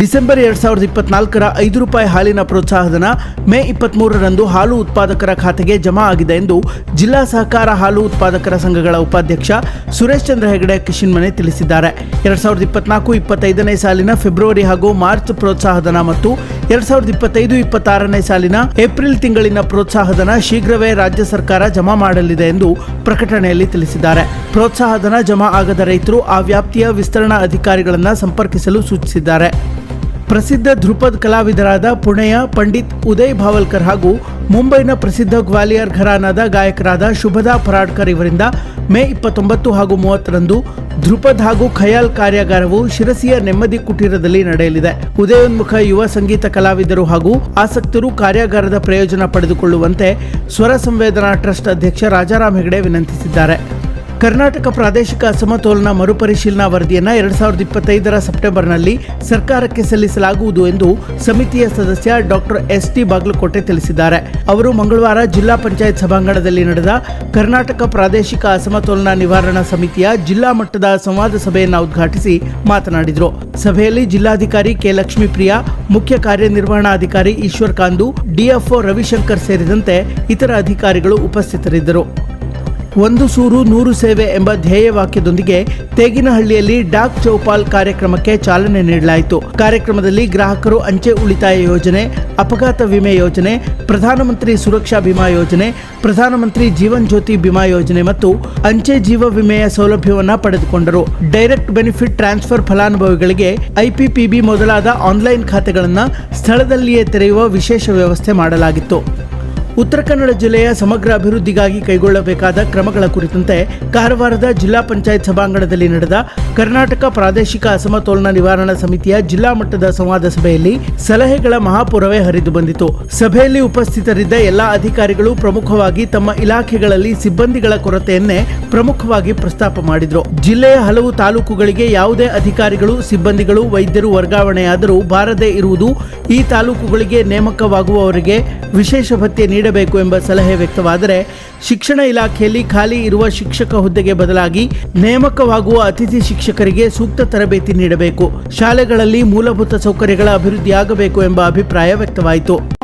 December ಎರಡ್ ಸಾವಿರದ ಇಪ್ಪತ್ನಾಲ್ಕರ ಐದು ರೂಪಾಯಿ ಹಾಲಿನ ಪ್ರೋತ್ಸಾಹಧನ ಮೇ ಇಪ್ಪತ್ಮೂರರಂದು ಹಾಲು ಉತ್ಪಾದಕರ ಖಾತೆಗೆ ಜಮಾ ಆಗಿದೆ ಎಂದು ಜಿಲ್ಲಾ ಸಹಕಾರ ಹಾಲು ಉತ್ಪಾದಕರ ಸಂಘಗಳ ಉಪಾಧ್ಯಕ್ಷ ಸುರೇಶ್ ಚಂದ್ರ ಹೆಗಡೆ ಕಿಶನ್ಮನೆ ತಿಳಿಸಿದ್ದಾರೆ. ಎರಡ್ ಸಾವಿರದ ಇಪ್ಪತ್ನಾಲ್ಕು, ಇಪ್ಪತ್ತೈದನೇ ಸಾಲಿನ ಫೆಬ್ರವರಿ ಹಾಗೂ ಮಾರ್ಚ್ ಪ್ರೋತ್ಸಾಹಧನ ಮತ್ತು ಎರಡ್ ಸಾವಿರದ ಇಪ್ಪತ್ತೈದು ಇಪ್ಪತ್ತಾರನೇ ಸಾಲಿನ ಏಪ್ರಿಲ್ ತಿಂಗಳಿನ ಪ್ರೋತ್ಸಾಹಧನ ಶೀಘ್ರವೇ ರಾಜ್ಯ ಸರ್ಕಾರ ಜಮಾ ಮಾಡಲಿದೆ ಎಂದು ಪ್ರಕಟಣೆಯಲ್ಲಿ ತಿಳಿಸಿದ್ದಾರೆ. ಪ್ರೋತ್ಸಾಹಧನ ಜಮಾ ಆಗದ ರೈತರು ಆ ವ್ಯಾಪ್ತಿಯ ವಿಸ್ತರಣಾ ಅಧಿಕಾರಿಗಳನ್ನು ಸಂಪರ್ಕಿಸಲು ಸೂಚಿಸಿದ್ದಾರೆ. ಪ್ರಸಿದ್ಧ ಧ್ರುಪದ್ ಕಲಾವಿದರಾದ ಪುಣೆಯ ಪಂಡಿತ್ ಉದಯ್ ಭಾವಲ್ಕರ್ ಹಾಗೂ ಮುಂಬೈನ ಪ್ರಸಿದ್ಧ ಗ್ವಾಲಿಯರ್ ಘರಾನಾದ ಗಾಯಕರಾದ ಶುಭದಾ ಪರಾಡ್ಕರ್ ಇವರಿಂದ ಮೇ ಇಪ್ಪತ್ತೊಂಬತ್ತು ಹಾಗೂ ಮೂವತ್ತರಂದು ಧ್ರುಪದ್ ಹಾಗೂ ಖಯಾಲ್ ಕಾರ್ಯಾಗಾರವು ಶಿರಸಿಯ ನೆಮ್ಮದಿ ಕುಟೀರದಲ್ಲಿ ನಡೆಯಲಿದೆ. ಉದಯೋನ್ಮುಖ ಯುವ ಸಂಗೀತ ಕಲಾವಿದರು ಹಾಗೂ ಆಸಕ್ತರು ಕಾರ್ಯಾಗಾರದ ಪ್ರಯೋಜನ ಪಡೆದುಕೊಳ್ಳುವಂತೆ ಸ್ವರ ಸಂವೇದನಾ ಟ್ರಸ್ಟ್ ಅಧ್ಯಕ್ಷ ರಾಜಾರಾಮ್ ಹೆಗಡೆ ವಿನಂತಿಸಿದ್ದಾರೆ. ಕರ್ನಾಟಕ ಪ್ರಾದೇಶಿಕ ಅಸಮತೋಲನ ಮರುಪರಿಶೀಲನಾ ವರದಿಯನ್ನು ಎರಡ್ ಸಾವಿರದ ಇಪ್ಪತ್ತೈದರ ಸೆಪ್ಟೆಂಬರ್ನಲ್ಲಿ ಸರ್ಕಾರಕ್ಕೆ ಸಲ್ಲಿಸಲಾಗುವುದು ಎಂದು ಸಮಿತಿಯ ಸದಸ್ಯ ಡಾಕ್ಟರ್ ಎಸ್ ಟಿ ಬಾಗಲಕೋಟೆ ತಿಳಿಸಿದ್ದಾರೆ. ಅವರು ಮಂಗಳವಾರ ಜಿಲ್ಲಾ ಪಂಚಾಯತ್ ಸಭಾಂಗಣದಲ್ಲಿ ನಡೆದ ಕರ್ನಾಟಕ ಪ್ರಾದೇಶಿಕ ಅಸಮತೋಲನ ನಿವಾರಣಾ ಸಮಿತಿಯ ಜಿಲ್ಲಾ ಮಟ್ಟದ ಸಂವಾದ ಸಭೆಯನ್ನು ಉದ್ಘಾಟಿಸಿ ಮಾತನಾಡಿದರು. ಸಭೆಯಲ್ಲಿ ಜಿಲ್ಲಾಧಿಕಾರಿ ಕೆ ಲಕ್ಷ್ಮೀಪ್ರಿಯಾ, ಮುಖ್ಯ ಕಾರ್ಯನಿರ್ವಹಣಾಧಿಕಾರಿ ಈಶ್ವರ್ ಕಾಂದು, ಡಿಎಫ್ಒ ರವಿಶಂಕರ್ ಸೇರಿದಂತೆ ಇತರ ಅಧಿಕಾರಿಗಳು ಉಪಸ್ಥಿತರಿದ್ದರು. ಒಂದು ಸೂರು ನೂರು ಸೇವೆ ಎಂಬ ಧ್ಯೇಯ ವಾಕ್ಯದೊಂದಿಗೆ ತೇಗಿನಹಳ್ಳಿಯಲ್ಲಿ ಡಾಕ್ ಚೌಪಾಲ್ ಕಾರ್ಯಕ್ರಮಕ್ಕೆ ಚಾಲನೆ ನೀಡಲಾಯಿತು. ಕಾರ್ಯಕ್ರಮದಲ್ಲಿ ಗ್ರಾಹಕರು ಅಂಚೆ ಉಳಿತಾಯ ಯೋಜನೆ, ಅಪಘಾತ ವಿಮೆ ಯೋಜನೆ, ಪ್ರಧಾನಮಂತ್ರಿ ಸುರಕ್ಷಾ ಬಿಮಾ ಯೋಜನೆ, ಪ್ರಧಾನಮಂತ್ರಿ ಜೀವನ್ ಜ್ಯೋತಿ ಬಿಮಾ ಯೋಜನೆ ಮತ್ತು ಅಂಚೆ ಜೀವ ವಿಮೆಯ ಸೌಲಭ್ಯವನ್ನು ಪಡೆದುಕೊಂಡರು. ಡೈರೆಕ್ಟ್ ಬೆನಿಫಿಟ್ ಟ್ರಾನ್ಸ್ಫರ್ ಫಲಾನುಭವಿಗಳಿಗೆ ಐಪಿಪಿಬಿ ಮೊದಲಾದ ಆನ್ಲೈನ್ ಖಾತೆಗಳನ್ನು ಸ್ಥಳದಲ್ಲಿಯೇ ತೆರೆಯುವ ವಿಶೇಷ ವ್ಯವಸ್ಥೆ ಮಾಡಲಾಗಿತ್ತು. ಉತ್ತರ ಕನ್ನಡ ಜಿಲ್ಲೆಯ ಸಮಗ್ರ ಅಭಿವೃದ್ಧಿಗಾಗಿ ಕೈಗೊಳ್ಳಬೇಕಾದ ಕ್ರಮಗಳ ಕುರಿತಂತೆ ಕಾರವಾರದ ಜಿಲ್ಲಾ ಪಂಚಾಯತ್ ಸಭಾಂಗಣದಲ್ಲಿ ನಡೆದ ಕರ್ನಾಟಕ ಪ್ರಾದೇಶಿಕ ಅಸಮತೋಲನ ನಿವಾರಣಾ ಸಮಿತಿಯ ಜಿಲ್ಲಾ ಮಟ್ಟದ ಸಂವಾದ ಸಭೆಯಲ್ಲಿ ಸಲಹೆಗಳ ಮಹಾಪುರವೇ ಹರಿದು ಬಂದಿತು. ಸಭೆಯಲ್ಲಿ ಉಪಸ್ಥಿತರಿದ್ದ ಎಲ್ಲಾ ಅಧಿಕಾರಿಗಳು ಪ್ರಮುಖವಾಗಿ ತಮ್ಮ ಇಲಾಖೆಗಳಲ್ಲಿ ಸಿಬ್ಬಂದಿಗಳ ಕೊರತೆಯನ್ನೇ ಪ್ರಮುಖವಾಗಿ ಪ್ರಸ್ತಾಪ ಮಾಡಿದ್ರು. ಜಿಲ್ಲೆಯ ಹಲವು ತಾಲೂಕುಗಳಿಗೆ ಯಾವುದೇ ಅಧಿಕಾರಿಗಳು, ಸಿಬ್ಬಂದಿಗಳು, ವೈದ್ಯರು ವರ್ಗಾವಣೆಯಾದರೂ ಬಾರದೇ ಇರುವುದು ಈ ತಾಲೂಕುಗಳಿಗೆ ನೇಮಕವಾಗುವವರಿಗೆ ವಿಶೇಷ ಭತ್ಯೆ ನೀಡಬೇಕು ಎಂಬ ಸಲಹೆ ವ್ಯಕ್ತವಾದರೆ ಶಿಕ್ಷಣ ಇಲಾಖೆಯಲ್ಲಿ ಖಾಲಿ ಇರುವ ಶಿಕ್ಷಕ ಹುದ್ದೆಗೆ ಬದಲಾಗಿ ನೇಮಕವಾಗುವ ಅತಿಥಿ ಶಿಕ್ಷಕರಿಗೆ ಸೂಕ್ತ ತರಬೇತಿ ನೀಡಬೇಕು. ಶಾಲೆಗಳಲ್ಲಿ ಮೂಲಭೂತ ಸೌಕರ್ಯಗಳ ಅಭಿವೃದ್ಧಿಯಾಗಬೇಕು ಎಂಬ ಅಭಿಪ್ರಾಯ ವ್ಯಕ್ತವಾಯಿತು.